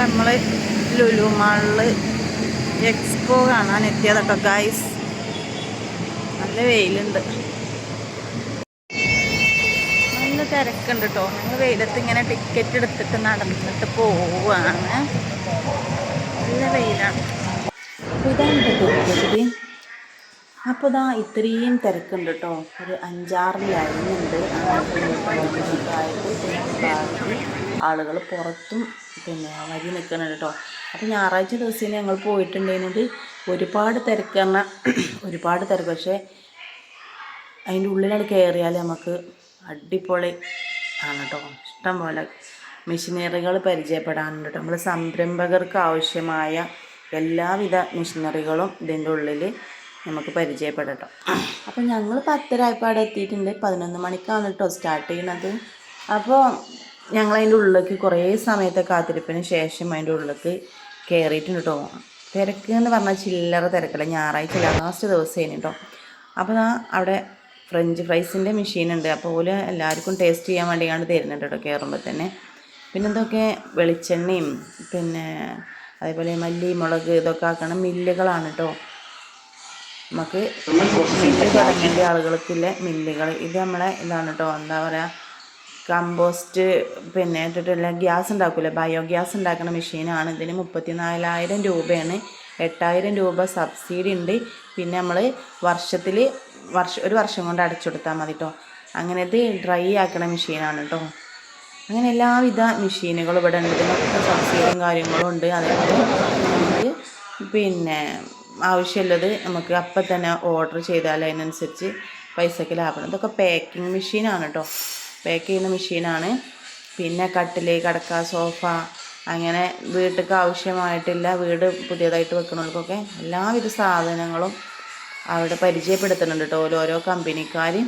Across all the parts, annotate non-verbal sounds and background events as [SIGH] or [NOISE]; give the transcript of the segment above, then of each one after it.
നമ്മൾ ലുലു മാളിൽ എക്സ്പോ കാണാൻ എത്തിയതൊക്കെ ഗൈസ് നല്ല വെയിലുണ്ട്. നല്ല തിരക്കുണ്ട് കേട്ടോ ഞങ്ങൾ വെയിലത്ത് ഇങ്ങനെ ടിക്കറ്റ് എടുത്തിട്ട് നടന്നിട്ട് പോവാണ്. നല്ല വെയിലാണ്. ഇതാണ് കേട്ടോ അപ്പോൾ ഇതാ ഇത്രയും തിരക്കുണ്ട് കേട്ടോ ഒരു അഞ്ചാറ് ലൈനുണ്ട് ആളുകൾ പുറത്തും പിന്നെ വരി നിൽക്കുന്നുണ്ട് കേട്ടോ. അപ്പോൾ ഞായറാഴ്ച ദിവസം ഞങ്ങൾ പോയിട്ടുണ്ടായിരുന്നത് ഒരുപാട് തിരക്ക് പറഞ്ഞാൽ [CLEARS THROAT] ഒരുപാട് തിരക്ക്. പക്ഷേ അതിന്റെ ഉള്ളിലാണ് കയറിയാൽ നമുക്ക് അടിപൊളി ആണ് കേട്ടോ. ഇഷ്ടം പോലെ മെഷീനറികൾ പരിചയപ്പെടാനുണ്ട് കേട്ടോ. നമ്മൾ സംരംഭകർക്ക് ആവശ്യമായ എല്ലാവിധ മെഷീനറികളും ഇതിന്റെ ഉള്ളിൽ നമുക്ക് പരിചയപ്പെടട്ടോ [CLEARS THROAT] അപ്പോൾ ഞങ്ങൾ പത്തരായപ്പാട് എത്തിയിട്ടുണ്ട്. പതിനൊന്ന് മണിക്കാണ് കേട്ടോ സ്റ്റാർട്ട് ചെയ്യണത്. അപ്പോൾ ഞങ്ങൾ അതിന്റെ ഉള്ളിലേക്ക് കുറേ സമയത്തെ കാത്തിരിപ്പിന് ശേഷം അതിന്റെ ഉള്ളിലേക്ക് കയറിയിട്ടുണ്ട് കേട്ടോ തിരക്ക് എന്ന് പറഞ്ഞാൽ ചില്ലറ തിരക്കല്ല ഞായറാഴ്ച ലാസ്റ്റ് ദിവസമായിരുന്നു കേട്ടോ അപ്പോൾ ഞാൻ അവിടെ ഫ്രഞ്ച് ഫ്രൈസിന്റെ മെഷീനുണ്ട് അപ്പോൾ ഓൽ എല്ലാവർക്കും ടേസ്റ്റ് ചെയ്യാൻ വേണ്ടി വേണ്ടിയാണ് തരുന്നുണ്ട് കേട്ടോ കയറുമ്പോൾ തന്നെ. പിന്നെ എന്തൊക്കെ? വെളിച്ചെണ്ണയും പിന്നെ അതേപോലെ മല്ലി മുളക് ഇതൊക്കെ ആക്കണ മില്ലുകളാണ് കേട്ടോ നമുക്ക് മില്ല് തുടങ്ങേണ്ട ആളുകൾക്കില്ല മില്ലുകൾ ഇത് നമ്മളെ ഇതാണ് കേട്ടോ എന്താ പറയുക കമ്പോസ്റ്റ് പിന്നെ ഇട്ടിട്ടുള്ള ഗ്യാസ് ഉണ്ടാക്കില്ല ബയോ ഗ്യാസ് ഉണ്ടാക്കുന്ന മെഷീനാണ്. ഇതിന് മുപ്പത്തി നാലായിരം രൂപയാണ്. എട്ടായിരം രൂപ സബ്സിഡി ഉണ്ട്. പിന്നെ നമ്മൾ വർഷത്തിൽ വർഷ ഒരു വർഷം കൊണ്ട് അടച്ചുകൊടുത്താൽ മതി കേട്ടോ അങ്ങനെ ഇത് ഡ്രൈ ആക്കണ മെഷീനാണ് കേട്ടോ അങ്ങനെ എല്ലാവിധ മെഷീനുകളും ഇവിടെ ഉണ്ട്. ഇതിനൊക്കെ സബ്സിഡിയും കാര്യങ്ങളും ഉണ്ട്. അതേപോലെ നമുക്ക് പിന്നെ ആവശ്യമുള്ളത് നമുക്ക് അപ്പം തന്നെ ഓർഡർ ചെയ്താൽ അതിനനുസരിച്ച് പൈസക്ക് ലാഭം. ഇതൊക്കെ പാക്കിംഗ് മെഷീനാണ് കേട്ടോ പാക്ക് ചെയ്യുന്ന മെഷീനാണ് പിന്നെ കട്ടിൽ കടക്ക സോഫ അങ്ങനെ വീട്ടിലേക്ക് ആവശ്യമായിട്ടില്ല വീട് പുതിയതായിട്ട് വെക്കുന്നവർക്കൊക്കെ എല്ലാവിധ സാധനങ്ങളും അവിടെ പരിചയപ്പെടുത്തുന്നുണ്ട് കേട്ടോ ഓരോരോ കമ്പനിക്കാരും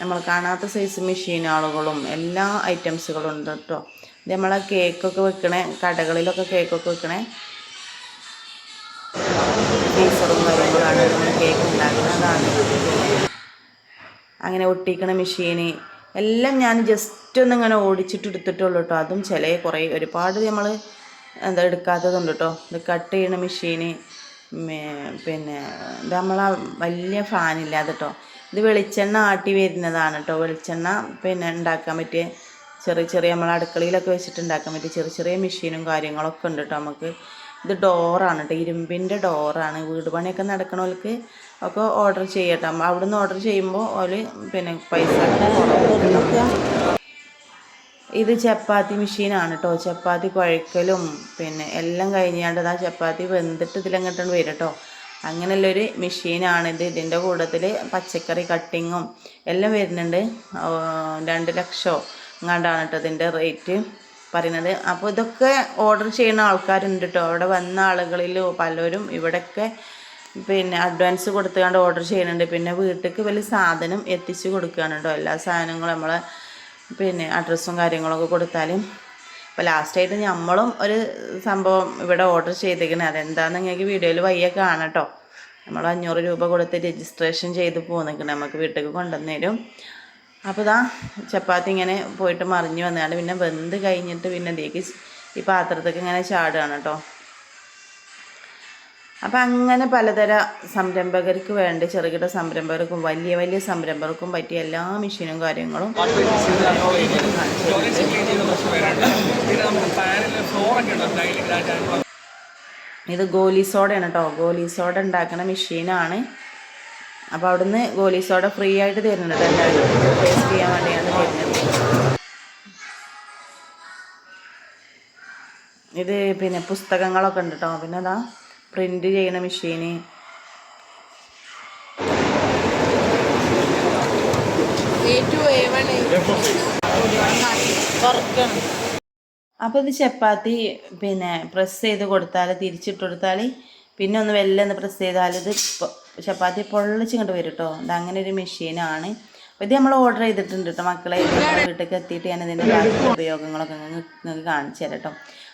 നമ്മൾ കാണാത്ത സൈസ് മെഷീൻ ആളുകളും എല്ലാ ഐറ്റംസുകളും ഉണ്ട് കേട്ടോ ഇത് നമ്മളെ കേക്കൊക്കെ വെക്കണേ കടകളിലൊക്കെ കേക്കൊക്കെ വെക്കണേ. ഫീസറും കാര്യങ്ങളാണ്. കേക്ക് ഉണ്ടാക്കുന്നതാണ്. അങ്ങനെ ഒട്ടിക്കണ മെഷീന് എല്ലാം ഞാൻ ജസ്റ്റ് ഒന്ന് ഇങ്ങനെ ഓടിച്ചിട്ട് എടുത്തിട്ടുള്ളൂ കേട്ടോ അതും ചില കുറേ ഒരുപാട് നമ്മൾ എന്താ എടുക്കാത്തതുണ്ട് കേട്ടോ ഇത് കട്ട് ചെയ്യണ മെഷീന് പിന്നെ ഇത് നമ്മളെ വലിയ ഫാനില്ലാതെ കേട്ടോ ഇത് വെളിച്ചെണ്ണ ആട്ടി വരുന്നതാണ് കേട്ടോ വെളിച്ചെണ്ണ പിന്നെ ഉണ്ടാക്കാൻ പറ്റിയ ചെറിയ ചെറിയ നമ്മൾ അടുക്കളയിലൊക്കെ വെച്ചിട്ട് ഉണ്ടാക്കാൻ പറ്റിയ ചെറിയ ചെറിയ മെഷീനും കാര്യങ്ങളൊക്കെ ഉണ്ട് കേട്ടോ നമുക്ക് ഇത് ഡോറാണ് കേട്ടോ ഇരുമ്പിന്റെ ഡോറാണ്. വീട് പണിയൊക്കെ നടക്കണവർക്ക് ഒക്കെ ഓർഡർ ചെയ്യട്ടോ. അവിടെ നിന്ന് ഓർഡർ ചെയ്യുമ്പോൾ ഓൽ പിന്നെ പൈസ ഇത് ചപ്പാത്തി മെഷീനാണ് കേട്ടോ ചപ്പാത്തി കുഴക്കലും പിന്നെ എല്ലാം കഴിഞ്ഞാണ്ട് ആ ചപ്പാത്തി വെന്തിട്ട് ഇതിലങ്ങോട്ടാണ് വരും കേട്ടോ അങ്ങനെയുള്ളൊരു മെഷീനാണിത് ഇതിന്റെ കൂട്ടത്തിൽ പച്ചക്കറി കട്ടിങ്ങും എല്ലാം വരുന്നുണ്ട്. രണ്ട് ലക്ഷമോ എങ്ങാണ്ടാണ് കേട്ടോ ഇതിന്റെ റേറ്റ് പറയുന്നത്. അപ്പോൾ ഇതൊക്കെ ഓർഡർ ചെയ്യുന്ന ആൾക്കാരുണ്ട് കേട്ടോ അവിടെ വന്ന ആളുകളിൽ പലരും ഇവിടെയൊക്കെ പിന്നെ അഡ്വാൻസ് കൊടുത്തുകൊണ്ട് ഓർഡർ ചെയ്യുന്നുണ്ട്. പിന്നെ വീട്ടിലേക്ക് വലിയ സാധനം എത്തിച്ചു കൊടുക്കുകയാണ് കേട്ടോ എല്ലാ സാധനങ്ങളും നമ്മളെ പിന്നെ അഡ്രസ്സും കാര്യങ്ങളൊക്കെ കൊടുത്താലും. ഇപ്പോൾ ലാസ്റ്റായിട്ട് നമ്മളും ഒരു സംഭവം ഇവിടെ ഓർഡർ ചെയ്തേക്കുന്നത് അതെന്താണെന്ന് നിങ്ങൾക്ക് വീഡിയോയിൽ വയ്യ കാണാം കേട്ടോ നമ്മൾ അഞ്ഞൂറ് രൂപ കൊടുത്ത് രജിസ്ട്രേഷൻ ചെയ്ത് പോന്നിക്കണം. നമുക്ക് വീട്ടിലേക്ക് കൊണ്ടുവന്ന് തരും അപ്പോൾ ഇതാ ചപ്പാത്തി ഇങ്ങനെ പോയിട്ട് മറിഞ്ഞ് വന്നാണ് പിന്നെ വെന്ത് കഴിഞ്ഞിട്ട് പിന്നെ ഇതിലേക്ക് ഈ പാത്രത്തൊക്കെ ഇങ്ങനെ ചാടുകയാണ് കേട്ടോ. അപ്പം അങ്ങനെ പലതര സംരംഭകർക്ക് വേണ്ട ചെറുകിട സംരംഭകർക്കും വലിയ വലിയ സംരംഭകർക്കും പറ്റിയ എല്ലാ മെഷീനും കാര്യങ്ങളും ഇത് ഗോലി സോഡയാണ് കേട്ടോ. ഗോലി സോഡ ഉണ്ടാക്കുന്ന മെഷീനാണ്. അപ്പോൾ അവിടുന്ന് ഗോലി സോഡ ഫ്രീ ആയിട്ട് തരുന്നുണ്ട് എല്ലാവരും. ടേസ്റ്റ് ചെയ്യാൻ വേണ്ടിയാണ് തരുന്നത്. ഇത് പിന്നെ പുസ്തകങ്ങളൊക്കെ ഉണ്ട് കേട്ടോ പിന്നെ അതാ പ്രിന്റ് ചെയ്യണ മെഷീന് അപ്പോൾ ഇത് ചപ്പാത്തി പിന്നെ പ്രസ് ചെയ്ത് കൊടുത്താൽ തിരിച്ചിട്ട് കൊടുത്താൽ പിന്നെ ഒന്ന് വെല്ലൊന്ന് പ്രസ് ചെയ്താൽ ഇത് ചപ്പാത്തി പൊള്ളിച്ച് ഇങ്ങോട്ട് വരും കേട്ടോ ഇത് അങ്ങനെ ഒരു മെഷീനാണ് അപ്പോൾ ഇത് നമ്മൾ ഓർഡർ ചെയ്തിട്ടുണ്ട് കേട്ടോ മക്കളെ. വീട്ടിലേക്ക് എത്തിയിട്ട് ഞാൻ ഇതിന്റെ ഉപയോഗങ്ങളൊക്കെ നിങ്ങൾക്ക് കാണിച്ചു തരാം കേട്ടോ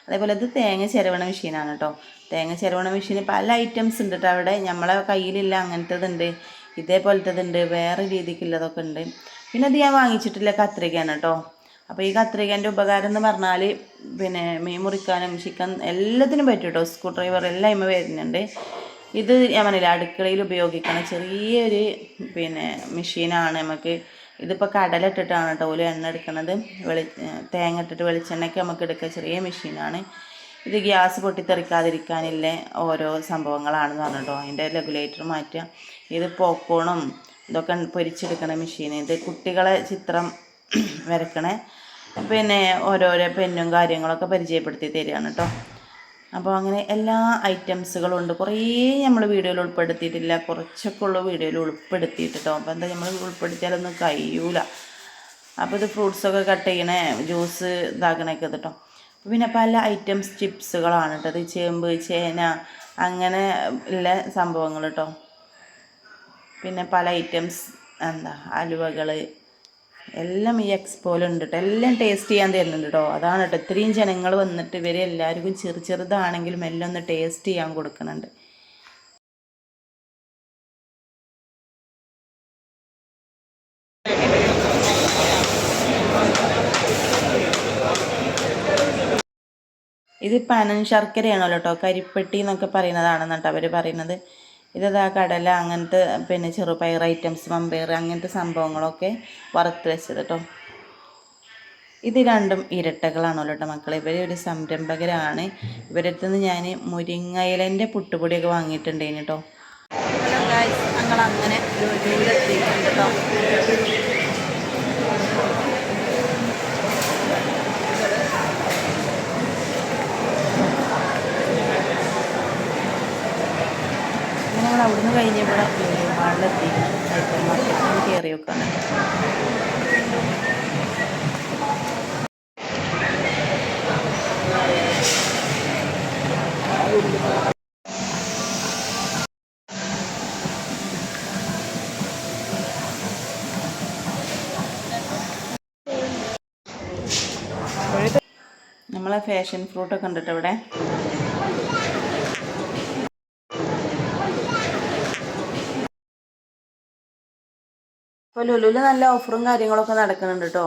അതേപോലെ ഇത് തേങ്ങ ചിരവണ മെഷീനാണ് കേട്ടോ തേങ്ങ ചിരവണ മെഷീൻ പല ഐറ്റംസ് ഉണ്ട് കേട്ടോ അവിടെ. നമ്മളെ കയ്യിലില്ല അങ്ങനത്തേതുണ്ട് ഇതേപോലത്തേതുണ്ട് വേറെ രീതിക്കുള്ളതൊക്കെ ഉണ്ട്. പിന്നെ അത് ഞാൻ വാങ്ങിച്ചിട്ടില്ല കത്രികയാണ് കേട്ടോ അപ്പോൾ ഈ കത്രികേന്റെ ഉപകാരം എന്ന് പറഞ്ഞാൽ പിന്നെ മീൻ മുറിക്കാനും ചിക്കൻ എല്ലാത്തിനും പറ്റും കേട്ടോ സ്ക്രൂ ഡ്രൈവർ എല്ലാം ഇമ്മ വരുന്നുണ്ട്. ഇത് ഞാൻ പറഞ്ഞില്ല അടുക്കളയിൽ ഉപയോഗിക്കുന്ന ചെറിയൊരു പിന്നെ മെഷീനാണ് നമുക്ക് ഇതിപ്പോൾ കടലിട്ടിട്ടാണ് കേട്ടോ ഓൽ എണ്ണ എടുക്കുന്നത് വെളി തേങ്ങ ഇട്ടിട്ട് വെളിച്ചെണ്ണയ്ക്ക് നമുക്ക് എടുക്കുക ചെറിയ മെഷീനാണ്. ഇത് ഗ്യാസ് പൊട്ടിത്തെറിക്കാതിരിക്കാനില്ല ഓരോ സംഭവങ്ങളാണെന്ന് പറഞ്ഞിട്ടോ. അതിന്റെ റെഗുലേറ്റർ മാറ്റുക ഇത് പോക്കോണും ഇതൊക്കെ പൊരിച്ചെടുക്കണ മെഷീൻ ഇത് കുട്ടികളെ ചിത്രം വരക്കണ. പിന്നെ ഓരോരോ പെന്നും കാര്യങ്ങളൊക്കെ പരിചയപ്പെടുത്തി തരികയാണ് കേട്ടോ അപ്പോൾ അങ്ങനെ എല്ലാ ഐറ്റംസുകളും ഉണ്ട് കുറേ നമ്മൾ വീഡിയോയിൽ ഉൾപ്പെടുത്തിയിട്ടില്ല. കുറച്ചൊക്കെ ഉള്ള വീഡിയോയിൽ ഉൾപ്പെടുത്തിയിട്ടോ അപ്പോൾ എന്താ നമ്മൾ ഉൾപ്പെടുത്തിയാലൊന്നും കഴിയൂല. അപ്പോൾ ഇത് ഫ്രൂട്ട്സൊക്കെ കട്ട് ചെയ്യണേ ജ്യൂസ് ഇതാക്കണൊക്കെ കേട്ടോ പിന്നെ പല ഐറ്റംസ് ചിപ്സുകളാണ് കേട്ടോ ഇത് ചേമ്പ് ചേന അങ്ങനെ ഉള്ള സംഭവങ്ങൾ കേട്ടോ പിന്നെ പല ഐറ്റംസ് എന്താ അലുവകൾ എല്ലാം ഈ എക്സ്പോയിലുണ്ട് കേട്ടോ എല്ലാം ടേസ്റ്റ് ചെയ്യാൻ തരുന്നുണ്ട് കേട്ടോ അതാണ് കേട്ടോ ഇത്രയും ജനങ്ങൾ വന്നിട്ട് ഇവരെ എല്ലാവർക്കും ചെറു ചെറുതാണെങ്കിലും എല്ലാം ഒന്ന് ടേസ്റ്റ് ചെയ്യാൻ കൊടുക്കുന്നുണ്ട്. ഇത് പനൻ ശർക്കരയാണല്ലോ കേട്ടോ കരിപ്പെട്ടി എന്നൊക്കെ പറയുന്നതാണെന്ന് കേട്ടോ അവർ പറയുന്നത്. ഇതാ കടല അങ്ങനത്തെ പിന്നെ ചെറുപയർ ഐറ്റംസ് മമ്പയർ അങ്ങനത്തെ സംഭവങ്ങളൊക്കെ വറുത്ത് വെച്ചത് കേട്ടോ ഇത് രണ്ടും ഇരട്ടകളാണല്ലോ കേട്ടോ മക്കളെ. ഇവർ ഒരു സംരംഭകരാണ്. ഇവരുടെ നിന്ന് ഞാൻ മുരിങ്ങയിലന്റെ പുട്ടുപൊടിയൊക്കെ വാങ്ങിയിട്ടുണ്ടായിരുന്നു കേട്ടോ ഞങ്ങൾ അങ്ങനെ ലുലുവിലെത്തിയിട്ടുണ്ട് കേട്ടോ ഞങ്ങൾ അവിടുന്ന് കഴിഞ്ഞപ്പോൾ മാളിലെത്തി സൈപ്പർ മാർക്കറ്റിൽ കയറി വെക്കാണ്. നമ്മളെ ഫാഷൻ ഫ്രൂട്ടൊക്കെ ഉണ്ട് ഇവിടെ ഇപ്പോൾ ലുലുവിൽ നല്ല ഓഫറും കാര്യങ്ങളൊക്കെ നടക്കുന്നുണ്ട് കേട്ടോ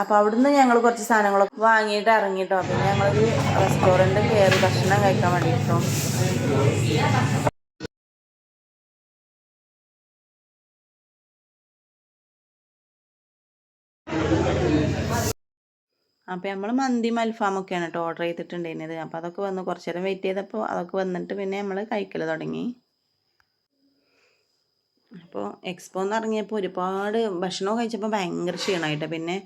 അപ്പോൾ അവിടുന്ന് ഞങ്ങൾ കുറച്ച് സാധനങ്ങളൊക്കെ വാങ്ങിയിട്ട് ഇറങ്ങിയിട്ടോ പിന്നെ ഞങ്ങളൊരു റെസ്റ്റോറന്റ് കയറി ഭക്ഷണം കഴിക്കാൻ വേണ്ടിയിട്ടോ അപ്പോൾ നമ്മൾ മന്തിയും അൽഫാമൊക്കെയാണ് കേട്ടോ ഓർഡർ ചെയ്തിട്ടുണ്ടായിരുന്നത്. അപ്പോൾ അതൊക്കെ വന്ന് കുറച്ച് നേരം വെയിറ്റ് ചെയ്തപ്പോൾ അതൊക്കെ വന്നിട്ട് പിന്നെ നമ്മൾ കഴിക്കൽ തുടങ്ങി. അപ്പോൾ എക്സ്പോ എന്ന് ഇറങ്ങിയപ്പോൾ ഒരുപാട് ഭക്ഷണവും കഴിച്ചപ്പോൾ ഭയങ്കര ക്ഷീണമായിട്ട് പിന്നെ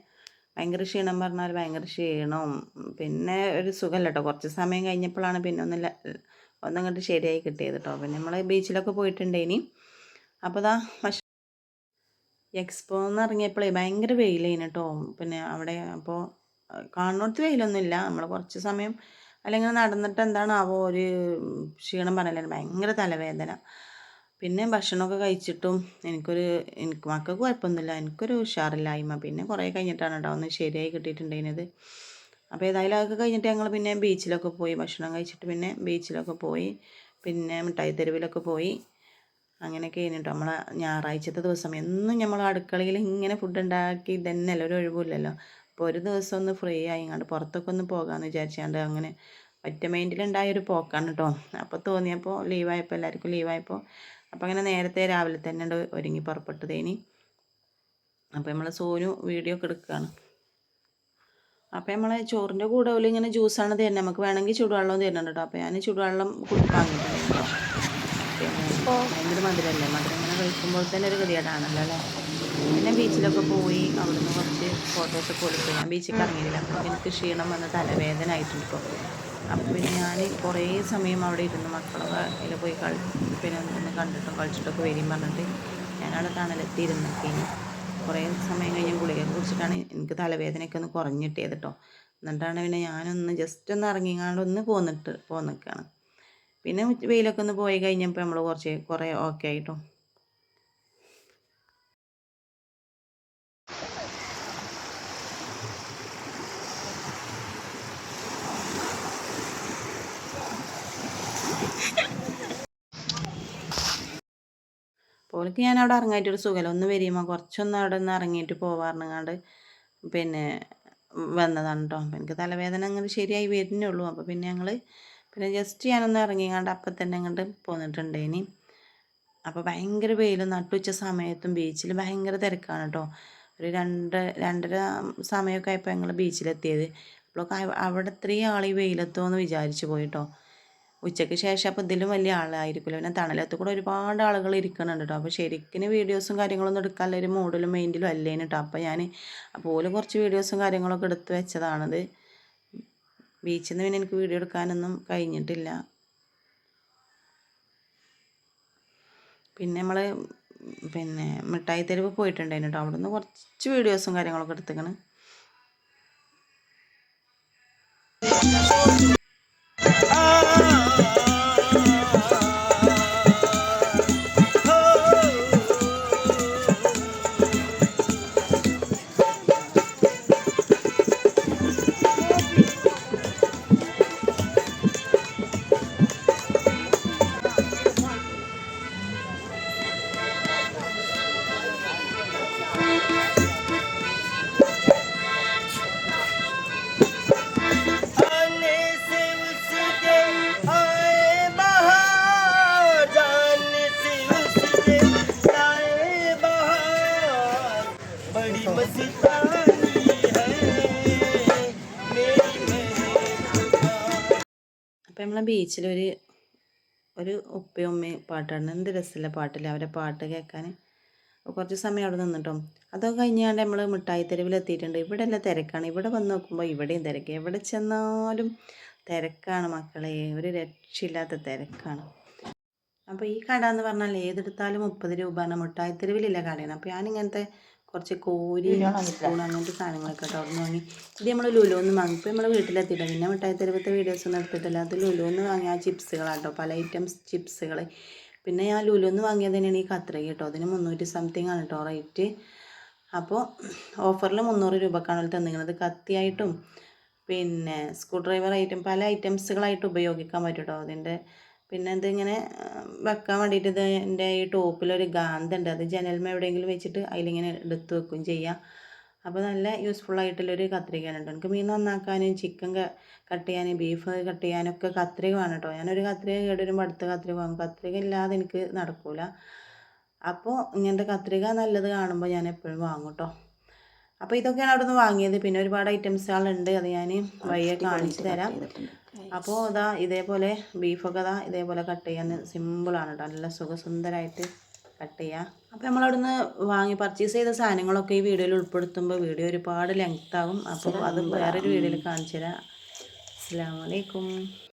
ഭയങ്കര ക്ഷീണം പറഞ്ഞാൽ ഭയങ്കര ക്ഷീണവും പിന്നെ ഒരു സുഖമല്ല കേട്ടോ കുറച്ച് സമയം കഴിഞ്ഞപ്പോഴാണ് പിന്നെ ഒന്നില്ല ഒന്നങ്ങോട്ട് ശരിയായി കിട്ടിയത് കേട്ടോ പിന്നെ നമ്മൾ ബീച്ചിലൊക്കെ പോയിട്ടുണ്ടേനി അപ്പോൾ ഇതാ ഭക്ഷണം എക്സ്പോ എന്ന് ഇറങ്ങിയപ്പോഴേ ഭയങ്കര വെയിലേനു കേട്ടോ പിന്നെ അവിടെ അപ്പോൾ കാണുന്നിടത്ത് വെയിലൊന്നുമില്ല നമ്മൾ കുറച്ച് സമയം അല്ലെങ്കിൽ നടന്നിട്ട് എന്താണാവോ ഒരു ക്ഷീണം പറഞ്ഞാൽ ഭയങ്കര തലവേദന. പിന്നെ ഭക്ഷണമൊക്കെ കഴിച്ചിട്ടും എനിക്കൊരു എനിക്ക് മക്കൾക്ക് കുഴപ്പമൊന്നുമില്ല. എനിക്കൊരു ഉഷാറില്ലായ്മ. പിന്നെ കുറേ കഴിഞ്ഞിട്ടാണ് കേട്ടോ ഒന്ന് ശരിയായി കിട്ടിയിട്ടുണ്ടായിരുന്നത്. അപ്പോൾ ഏതായാലും അതൊക്കെ കഴിഞ്ഞിട്ട് ഞങ്ങൾ പിന്നെ ബീച്ചിലൊക്കെ പോയി ഭക്ഷണം കഴിച്ചിട്ട് പിന്നെ ബീച്ചിലൊക്കെ പോയി. പിന്നെ മിഠായി തെരുവിലൊക്കെ പോയി. അങ്ങനെയൊക്കെ കഴിഞ്ഞിട്ടോ നമ്മളെ ഞായറാഴ്ചത്തെ ദിവസം എന്നും നമ്മൾ അടുക്കളയിൽ ഇങ്ങനെ ഫുഡ് ഉണ്ടാക്കി ഇതന്നെയല്ല ഒരു ഒഴിവില്ലല്ലോ. അപ്പോൾ ഒരു ദിവസം ഒന്ന് ഫ്രീ ആയി ഇങ്ങോട്ട് പുറത്തൊക്കെ ഒന്ന് പോകാമെന്ന് വിചാരിച്ചാണ്ട് അങ്ങനെ ഒറ്റ മൈൻഡിലുണ്ടായ ഒരു പോക്കാണ് കേട്ടോ അപ്പോൾ തോന്നിയപ്പോൾ ലീവായപ്പോൾ എല്ലാവർക്കും ലീവായപ്പോൾ അപ്പോൾ അങ്ങനെ നേരത്തെ രാവിലെ തന്നെ ഉണ്ട് ഒരുങ്ങി പുറപ്പെട്ടതേനി. അപ്പോൾ നമ്മൾ സോനു വീഡിയോ ഒക്കെ എടുക്കുകയാണ് അപ്പോൾ നമ്മൾ ചോറിന്റെ കൂടെ പോലെ ഇങ്ങനെ ജ്യൂസാണ് തരുന്നത് നമുക്ക് വേണമെങ്കിൽ ചൂടുവെള്ളം തരുന്നുണ്ട് കേട്ടോ അപ്പോൾ ഞാൻ ചൂടുവെള്ളം വാങ്ങിയിട്ടുണ്ട് ഭയങ്കര മധുരമല്ലേ മധുരം ഇങ്ങനെ കഴിക്കുമ്പോൾ തന്നെ ഒരു ഗതികേടാണല്ലോ അല്ലേ? പിന്നെ ബീച്ചിലൊക്കെ പോയി അവിടുന്ന് കുറച്ച് ഫോട്ടോസൊക്കെ കൊടുത്തു. ഞാൻ ബീച്ചിൽ ഇറങ്ങിയില്ല. അപ്പോൾ എനിക്ക് ക്ഷീണം വന്ന് തലവേദന ആയിട്ടുണ്ട് ഇപ്പോൾ അപ്പം പിന്നെ ഞാൻ കുറേ സമയം അവിടെ ഇരുന്ന് മക്കളൊക്കെ അതിൽ പോയി കളി പിന്നെ ഒന്ന് കണ്ടിട്ടും കളിച്ചിട്ടൊക്കെ വരും പറഞ്ഞിട്ട് ഞാനവിടെ തണലെത്തിയിരുന്നു പിന്നെ കുറേ സമയം കഴിഞ്ഞ് ഗുളിക കുടിച്ചിട്ടാണ് എനിക്ക് തലവേദനയൊക്കെ ഒന്ന് കുറഞ്ഞിട്ടേത് കേട്ടോ എന്നിട്ടാണ് പിന്നെ ഞാനൊന്ന് ജസ്റ്റ് ഒന്ന് ഇറങ്ങിങ്ങാണ്ട് ഒന്ന് പോന്നിട്ട് പോന്നിക്കാണ്. പിന്നെ വെയിലൊക്കെ ഒന്ന് പോയി കഴിഞ്ഞപ്പോൾ നമ്മൾ കുറച്ച് കുറേ ഓക്കെ ആയിട്ടോ പോലിക്ക് ഞാൻ അവിടെ ഇറങ്ങായിട്ടൊരു സുഖമല്ല. ഒന്ന് വരുമ്പോൾ കുറച്ചൊന്ന് അവിടെ നിന്ന് ഇറങ്ങിയിട്ട് പോവാറുണ്ട് പിന്നെ വന്നതാണ് കേട്ടോ അപ്പം എനിക്ക് തലവേദന അങ്ങനെ ശരിയായി വരുന്നേ ഉള്ളൂ. അപ്പോൾ പിന്നെ ഞങ്ങൾ പിന്നെ ജസ്റ്റ് ഞാനൊന്ന് ഇറങ്ങിങ്ങാണ്ട് അപ്പം തന്നെ അങ്ങോട്ട് പോന്നിട്ടുണ്ട് ഇനി. അപ്പോൾ ഭയങ്കര വെയിലും നട്ടുച്ച സമയത്തും ബീച്ചിൽ ഭയങ്കര തിരക്കാണ് കേട്ടോ ഒരു രണ്ട് രണ്ടര സമയമൊക്കെ ആയപ്പോൾ ഞങ്ങൾ ബീച്ചിലെത്തിയത് അപ്പോഴൊക്കെ അവിടെ ഇത്രയും ആൾ ഈ വെയിലെത്തുമെന്ന് വിചാരിച്ചു പോയിട്ടോ ഉച്ചയ്ക്ക് ശേഷം അപ്പോൾ ഇതിലും വലിയ ആളായിരിക്കുമല്ലോ. പിന്നെ തണലത്ത് കൂടെ ഒരുപാട് ആളുകൾ ഇരിക്കുന്നുണ്ട് കേട്ടോ. അപ്പോൾ ശരിക്കും വീഡിയോസും കാര്യങ്ങളൊന്നും എടുക്കാനുള്ള ഒരു മൂഡിലും മൈൻഡിലും അല്ലേന് കേട്ടോ. അപ്പോൾ ഞാൻ പോലും കുറച്ച് വീഡിയോസും കാര്യങ്ങളൊക്കെ എടുത്ത് വെച്ചതാണത്. ബീച്ചിൽ നിന്ന് പിന്നെ എനിക്ക് വീഡിയോ എടുക്കാനൊന്നും കഴിഞ്ഞിട്ടില്ല. പിന്നെ നമ്മൾ പിന്നെ മിഠായി തെരുവ് പോയിട്ടുണ്ടായിരുന്നു കേട്ടോ. അവിടെ നിന്ന് കുറച്ച് വീഡിയോസും കാര്യങ്ങളൊക്കെ എടുത്തേക്കണ്. അപ്പം നമ്മളെ ബീച്ചിലൊരു ഒരു ഉപ്പയും ഉമ്മയും പാട്ടാണ്. എന്ത് രസമില്ല പാട്ടില്ല അവരെ പാട്ട് കേൾക്കാൻ കുറച്ച് സമയം അവിടെ നിന്നിട്ടോ. അതൊക്കെ കഴിഞ്ഞാണ്ട് നമ്മൾ മിഠായി തെരുവിൽ എത്തിയിട്ടുണ്ട് ഇവിടെ എല്ലാം തിരക്കാണ്. ഇവിടെ വന്ന് നോക്കുമ്പോൾ ഇവിടെയും തിരക്ക്. എവിടെ ചെന്നാലും തിരക്കാണ് മക്കളെ. ഒരു രക്ഷയില്ലാത്ത തിരക്കാണ്. അപ്പോൾ ഈ കട എന്ന് പറഞ്ഞാൽ ഏതെടുത്താലും മുപ്പത് രൂപയാണ് മിഠായി തെരുവിലില്ല കടയാണ് അപ്പോൾ ഞാനിങ്ങനത്തെ കുറച്ച് കോരി സ്പൂൺ അങ്ങനത്തെ സാധനങ്ങളൊക്കെ കേട്ടോ അവിടെ നിന്ന് വാങ്ങി. ഇത് നമ്മൾ ലുലുവെന്ന് വാങ്ങി. ഇപ്പോൾ നമ്മൾ വീട്ടിലെത്തിയില്ല പിന്നെ മിഠായി തെരുവത്തെ വീഡിയോസ് ഒന്നും എടുത്തിട്ടില്ല. അത് ലുലുവെന്ന് വാങ്ങിയ ആ ചിപ്സുകളാട്ടോ. പല ഐറ്റംസ് ചിപ്സുകൾ പിന്നെ ഞാൻ ലുലുവെന്ന് വാങ്ങിയത് തന്നെയാണ് ഈ കത്രിക കേട്ടോ. അതിന് മുന്നൂറ്റി സംതിങ് ആണ് കേട്ടോ റേറ്റ്. അപ്പോൾ ഓഫറിൽ മുന്നൂറ് രൂപക്കാണ് തന്നിരിക്കുന്നത്. കത്തിയായിട്ടും പിന്നെ സ്ക്രൂ ഡ്രൈവർ ഐറ്റം പല ഐറ്റംസുകളായിട്ട് ഉപയോഗിക്കാൻ പറ്റും കേട്ടോ. അതിന്റെ പിന്നെ ഇതിങ്ങനെ വെക്കാൻ വേണ്ടിയിട്ട് ഇത് എന്റെ ഈ ടോപ്പിലൊരു ഗാന്ധുണ്ട് അത് ജനൽമ എവിടെയെങ്കിലും വെച്ചിട്ട് അതിലിങ്ങനെ എടുത്ത് വെക്കും ചെയ്യാം. അപ്പോൾ നല്ല യൂസ്ഫുൾ ആയിട്ടുള്ളൊരു കത്രികയാണ് കേട്ടോ എനിക്ക് മീൻ നന്നാക്കാനും ചിക്കൻ കട്ട് ചെയ്യാനും ബീഫ് കട്ട് ചെയ്യാനും ഒക്കെ കത്രിക വേണം കേട്ടോ. ഞാനൊരു കത്രിക കേടുവരുമ്പോൾ അടുത്ത കത്രിക വാങ്ങും. കത്രിക ഇല്ലാതെ എനിക്ക് നടക്കില്ല അപ്പോൾ ഇങ്ങനത്തെ കത്രിക നല്ലത് കാണുമ്പോൾ ഞാൻ എപ്പോഴും വാങ്ങും കേട്ടോ. അപ്പോൾ ഇതൊക്കെയാണ് അവിടെ നിന്ന് വാങ്ങിയത്. പിന്നെ ഒരുപാട് ഐറ്റംസുകളുണ്ട്. അത് ഞാൻ വയ്യെ കാണിച്ചു തരാം. അപ്പോൾ അതാ ഇതേപോലെ ബീഫൊക്കെ അതാ ഇതേപോലെ കട്ട് ചെയ്യാൻ സിമ്പിളാണ് കേട്ടോ നല്ല സുഖസുന്ദരമായിട്ട് കട്ട് ചെയ്യാം. അപ്പോൾ നമ്മളവിടുന്ന് വാങ്ങി പർച്ചേസ് ചെയ്ത സാധനങ്ങളൊക്കെ ഈ വീഡിയോയിൽ ഉൾപ്പെടുത്തുമ്പോൾ വീഡിയോ ഒരുപാട് ലെങ്ത് ആകും അപ്പോൾ അത് വേറൊരു വീഡിയോയിൽ കാണിച്ചു തരാം. അസ്സാം വലൈക്കും